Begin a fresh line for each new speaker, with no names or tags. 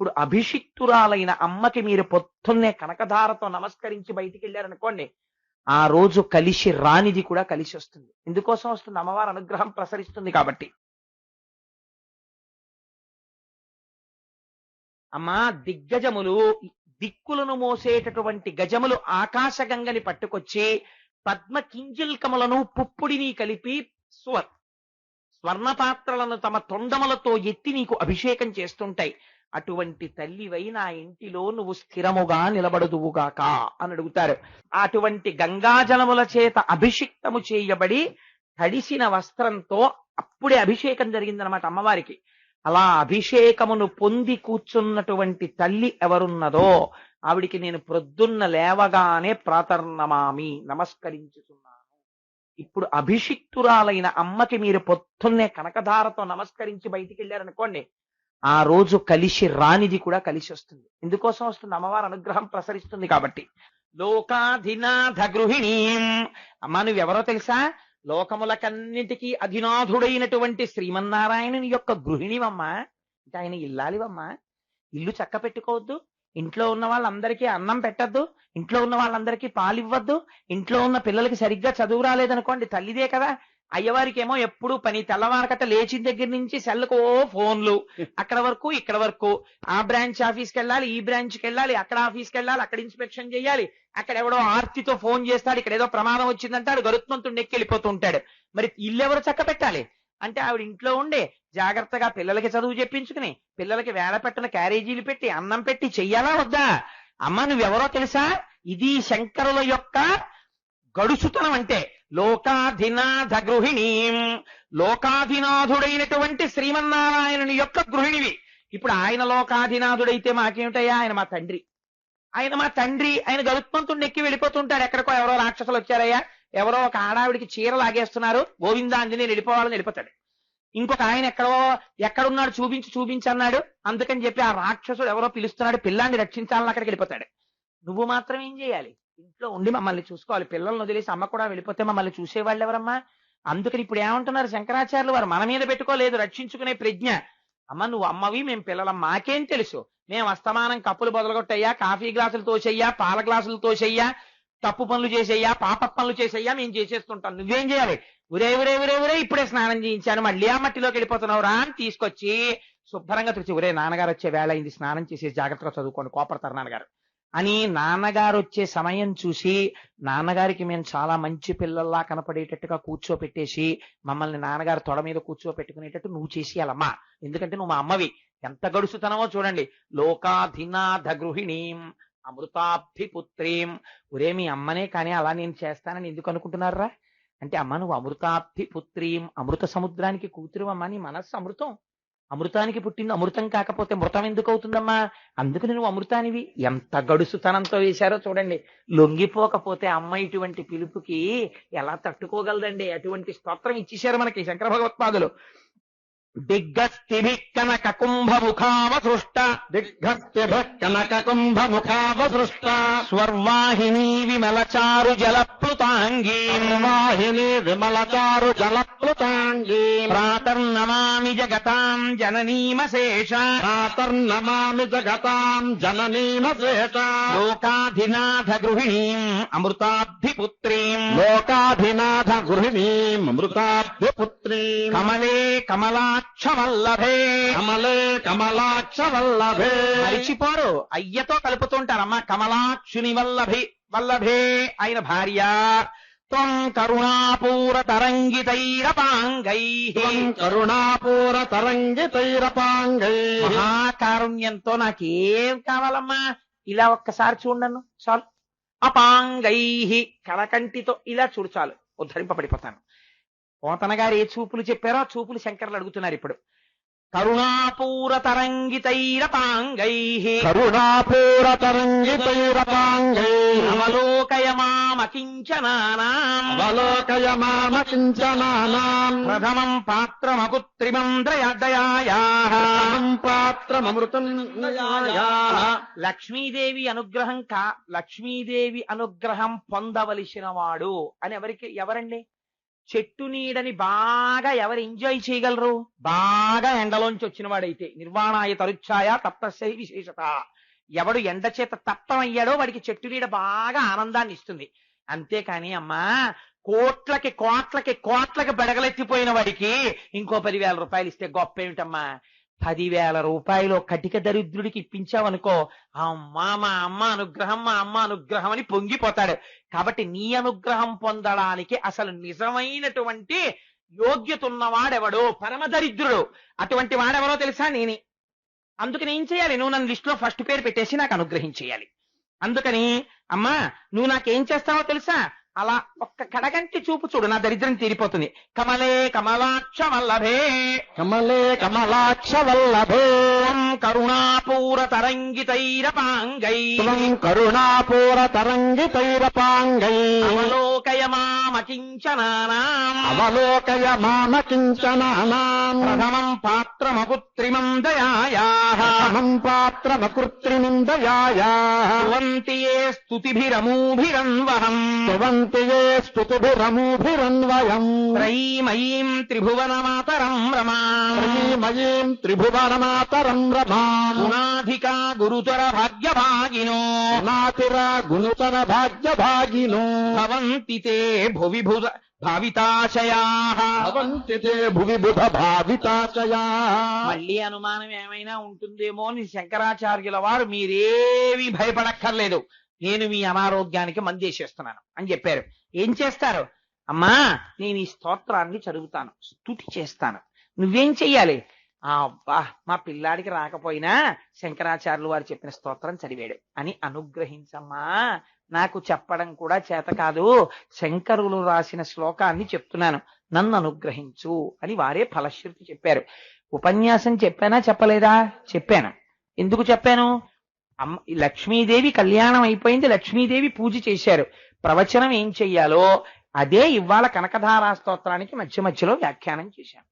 ఇప్పుడు అభిషిక్తురాలైన అమ్మకి మీరు పొద్దున్నే కనకధారతో నమస్కరించి బయటికి వెళ్ళారనుకోండి ఆ రోజు కలిసి రానిది కూడా కలిసి వస్తుంది. ఎందుకోసం వస్తుంది అమ్మవారి అనుగ్రహం ప్రసరిస్తుంది కాబట్టి. అమ్మా దిగ్గజములు దిక్కులను మోసేటటువంటి గజములు ఆకాశగంగని పట్టుకొచ్చి పద్మ కింజిల్కములను పుప్పుడిని కలిపి స్వర్ స్వర్ణ పాత్రలను తమ తొండములతో ఎత్తి నీకు అభిషేకం చేస్తుంటాయి. అటువంటి తల్లివై నా ఇంటిలో నువ్వు స్థిరముగా నిలబడదువుగాక అని అడుగుతారు. అటువంటి గంగాజలముల చేత అభిషిక్తము చేయబడి తడిసిన వస్త్రంతో అప్పుడే అభిషేకం జరిగిందనమాట అమ్మవారికి. అలా అభిషేకమును పొంది కూర్చున్నటువంటి తల్లి ఎవరున్నదో ఆవిడికి నేను ప్రొద్దున్న లేవగానే ప్రాతర్నమామి నమస్కరించుతున్నాను ఇప్పుడు అభిషిక్తురాలైన అమ్మకి మీరు పొద్దున్నే కనకధారతో నమస్కరించి బయటికి వెళ్ళారనుకోండి ఆ రోజు కలిసి రానిది కూడా కలిసి వస్తుంది. ఎందుకోసం వస్తుంది? అమ్మవారి అనుగ్రహం ప్రసరిస్తుంది కాబట్టి. లోకాధినాథ గృహిణీ. అమ్మ నువ్వెవరో తెలుసా? లోకములకన్నిటికీ అధినాథుడైనటువంటి శ్రీమన్నారాయణుని యొక్క గృహిణివమ్మా. అంటే ఆయన ఇల్లాలివమ్మా. ఇల్లు చక్క పెట్టుకోవద్దు ఇంట్లో ఉన్న వాళ్ళందరికీ అన్నం పెట్టద్దు. ఇంట్లో ఉన్న వాళ్ళందరికీ పాలివ్వద్దు. ఇంట్లో ఉన్న పిల్లలకి సరిగ్గా చదువు రాలేదనుకోండి తల్లిదే కదా. అయ్యవారికేమో ఎప్పుడు పని. తెల్లవారకట లేచిన దగ్గర నుంచి సెల్లకు ఓ ఫోన్లు. అక్కడ వరకు ఇక్కడ వరకు. ఆ బ్రాంచ్ ఆఫీస్కి వెళ్ళాలి ఈ బ్రాంచ్కి వెళ్ళాలి అక్కడ ఆఫీస్కి వెళ్ళాలి అక్కడ ఇన్స్పెక్షన్ చేయాలి. అక్కడ ఎవడో ఆర్తితో ఫోన్ చేస్తాడు ఇక్కడ ఏదో ప్రమాదం వచ్చిందంటాడు గరుత్మంతుడు ఎక్కి వెళ్ళిపోతూ ఉంటాడు. మరి ఇల్లు ఎవరు చక్క పెట్టాలి? అంటే ఆవిడ ఇంట్లో ఉండే జాగ్రత్తగా పిల్లలకి చదువు చెప్పించుకుని పిల్లలకి వేళ పెట్టిన క్యారేజీలు పెట్టి అన్నం పెట్టి చెయ్యాలా వద్దా? అమ్మ నువ్వెవరో తెలుసా? ఇది శంకరుల యొక్క గడుసుతనం అంటే లోకాధినాథ గృహిణీ లోకాధినాథుడైనటువంటి శ్రీమన్నారాయణుని యొక్క గృహిణివి. ఇప్పుడు ఆయన లోకాధినాథుడైతే మాకేమిటయ్యా? ఆయన మా తండ్రి. ఆయన మా తండ్రి. ఆయన గరుత్మంతుడిని ఎక్కి వెళ్ళిపోతుంటాడు ఎక్కడికో ఎవరో రాక్షసులు వచ్చారయ్యా. ఎవరో ఒక ఆడావిడికి చీర లాగేస్తున్నారు. గోవిందాంజనేయులు వెళ్ళిపోవాలని వెళ్ళిపోతాడు. ఇంకొక ఆయన ఎక్కడో ఎక్కడున్నాడు చూపించి చూపించన్నాడు అందుకని చెప్పి ఆ రాక్షసుడు ఎవరో పిలుస్తున్నాడు. పిల్లాన్ని రక్షించాలని అక్కడికి వెళ్ళిపోతాడు. నువ్వు మాత్రం ఏం చేయాలి? ఇంట్లో ఉండి మమ్మల్ని చూసుకోవాలి. పిల్లల్ని వదిలేసి అమ్మ కూడా వెళ్ళిపోతే మమ్మల్ని చూసేవాళ్ళు ఎవరమ్మా? అందుకని ఇప్పుడు ఏమంటున్నారు శంకరాచార్యులు వారు? మన మీద పెట్టుకోలేదు రక్షించుకునే ప్రజ్ఞ. అమ్మ నువ్వు అమ్మవి మేము పిల్లలం. మాకేం తెలుసు? మేము అస్తమానం కప్పులు బొదలగొట్టయ్యా కాఫీ గ్లాసులు తోసయ్యా పాల గ్లాసులు తోసయ్యా తప్పు పనులు చేసేయ్యా పాప పనులు చేసేయ్యా మేము చేసేస్తుంటాం. నువ్వేం చేయాలి? ఉరే ఉరే ఉరే ఉరే ఇప్పుడే స్నానం చేయించాను. మళ్ళీ ఆ మట్టిలోకి వెళ్ళిపోతున్నావు. రా అని తీసుకొచ్చి శుభ్రంగా తుడిచి ఉరే నాన్నగారు వచ్చే వేళ అయింది. స్నానం చేసి జాగ్రత్తగా చదువుకోండి. కోపడతారు నాన్నగారు. అని నాన్నగారు వచ్చే సమయం చూసి నాన్నగారికి మేము చాలా మంచి పిల్లల్లా కనపడేటట్టుగా కూర్చోపెట్టేసి మమ్మల్ని నాన్నగారు తొడ మీద కూర్చోపెట్టుకునేటట్టు నువ్వు చేసేయాలమ్మా. ఎందుకంటే నువ్వు మా అమ్మవి. ఎంత గడుసుతనమో చూడండి. లోకాధినాథ గృహిణీం అమృతాబ్ధిపుత్రీం. ఒరే మీ అమ్మనే కానీ అలా నేను చేస్తానని ఎందుకు అనుకుంటున్నారా? అంటే అమ్మ నువ్వు అమృతాబ్ధిపుత్రీం అమృత సముద్రానికి కూతురు అమ్మ నీ మనస్సు అమృతం. అమృతానికి పుట్టింది అమృతం కాకపోతే మృతం ఎందుకు అవుతుందమ్మా అందుకు నువ్వు అమృతానివి. ఎంత గడుసుతనంతో వేశారో చూడండి. లొంగిపోకపోతే అమ్మ ఇటువంటి పిలుపుకి ఎలా తట్టుకోగలదండి? అటువంటి స్తోత్రం ఇచ్చేశారు మనకి శంకర భగవత్పాదులు. दिग्गस्तिभिः कनककुम्भमुखावसृष्ट दिग्गस्तिभिः
कनककुम्भमुखावसृष्ट स्वर्वाहिनी
विमलचारु जलप्लुताङ्गीम् वाहिनी
विमलचारु जलप्लुताङ्गीम् प्रातर्नमामि
जगताम् जननीमशेष। प्रातर्नमामि
जगताम् जननीमशेष। लोकाधिनाथ
गृहिणीम् अमृताब्धिपुत्रीम्। लोकाधिनाथ
गृहिणीम् अमृताब्धिपुत्रीम्। कमले
कमला కమలాక్షవల్లభే.
కమలే కమలాక్షవల్లభే.
మరిచిపోరు. అయ్యతో కలుపుతుంటారమ్మ కమలాక్షుని వల్లభి వల్లభే ఆయన భార్య. త్వం కరుణాపూర తరంగితైరపాంగై
త్వం కరుణాపూర తరంగితైరపాంగై
మహాకారుణ్యంతో నాకేం కావాలమ్మా? ఇలా ఒక్కసారి చూడను చాలు. అపాంగై. కలకంటితో ఇలా చూడు చాలు. ఉద్ధరింపబడిపోతాను. పోతన గారు ఏ చూపులు చెప్పారో ఆ చూపులు శంకర్లు అడుగుతున్నారు ఇప్పుడు. కరుణాపూర తరంగితైరపాంగై
కరుణాపూర
అవలోకయమామకించనానాం.
అవలోకయ మామ కించనానాం
ప్రథమం పాత్రమకుత్రిమం దయాయాః
పాత్రమృతం
లక్ష్మీదేవి అనుగ్రహం కా లక్ష్మీదేవి అనుగ్రహం పొందవలసిన వాడు అని ఎవరికి ఎవరండి? చెట్టు నీడని బాగా ఎవరు ఎంజాయ్ చేయగలరు? బాగా ఎండలోంచి వచ్చిన వాడైతే నిర్వాణాయ తరుచ్ఛాయ తప్తశై విశేషత. ఎవడు ఎండ చేత తప్తమయ్యాడో వాడికి చెట్టు నీడ బాగా ఆనందాన్ని ఇస్తుంది. అంతేకాని అమ్మా కోట్లకి కోట్లకి కోట్లకి బెడగలెత్తిపోయిన వాడికి ఇంకో పదివేల రూపాయలు ఇస్తే గొప్ప ఏమిటమ్మా పదివేల రూపాయలు కటిక దరిద్రుడికి ఇప్పించావనుకో అమ్మా మా అమ్మ అనుగ్రహం మా అమ్మ అనుగ్రహం అని పొంగిపోతాడు. కాబట్టి నీ అనుగ్రహం పొందడానికి అసలు నిజమైనటువంటి యోగ్యత ఉన్నవాడెవడో? పరమ దరిద్రుడు. అటువంటి వాడెవరో తెలుసా నేనే. అందుకని ఏం చేయాలి? నువ్వు నన్ను లిస్ట్లో ఫస్ట్ పేరు పెట్టేసి నాకు అనుగ్రహించేయాలి. అందుకని అమ్మా నువ్వు నాకేం చేస్తావో తెలుసా? అలా ఒక్క కడగంటి చూపు చూడు నా దరిద్రం తీరిపోతుంది. కమలే కమలాక్ష వల్లభే
కమలే కమలాక్ష వల్లభే
కరుణాపూర తరంగితైరపాంగై
కరుణాపూర తరంగితైరపాంగై
అవలోకయ మామకించనానాం
అవలోకయ మామ
ప్రథమం పాత్రమపుత్రిమం దయాయాః.
అహం పాత్రమకృత్రిమిందయాయా.
స్తువంతి ఏ స్తుతిభిరమూభిరన్వహం.
స్తువంతి ఏ స్తుతిభిరమూభిరన్వయం.
త్రైమయీం త్రిభువనమాతరం రమాం.
శ్రీమయీం త్రిభువనమాతరం రమాం.
గుణాధికా గురుతర భాగ్యభాగినో.
నాతిర గుణుతర భాగ్యభాగినో.
భవంతి తే భువి భుజ భావితాశయాః.
భవంతి తే భువి బుధ భావితాచయా
మళ్ళీ అనుమానం ఏమైనా ఉంటుందేమో అని శంకరాచార్యుల వారు మీరేవి భయపడక్కర్లేదు. నేను మీ అనారోగ్యానికి మందేసేస్తున్నాను అని చెప్పారు. ఏం చేస్తారు? అమ్మా నేను ఈ స్తోత్రాన్ని చదువుతాను స్తుతి చేస్తాను. నువ్వేం చెయ్యాలి? అబ్బా మా పిల్లాడికి రాకపోయినా శంకరాచార్యులు వారు చెప్పిన స్తోత్రం చదివాడు. అని అనుగ్రహించమ్మా. నాకు చెప్పడం కూడా చేత కాదు. శంకరులు రాసిన శ్లోకాన్ని చెప్తున్నాను. నన్ను అనుగ్రహించు అని వారే ఫలశ్రుతి చెప్పారు. ఉపన్యాసం చెప్పానా చెప్పలేదా? చెప్పాను. ఎందుకు చెప్పాను? అమ్మ ఈ లక్ష్మీదేవి కళ్యాణం అయిపోయింది. లక్ష్మీదేవి పూజ చేశారు. ప్రవచనం ఏం చెయ్యాలో అదే ఇవాళ కనకధారా స్తోత్రానికి మధ్య మధ్యలో వ్యాఖ్యానం చేశాను.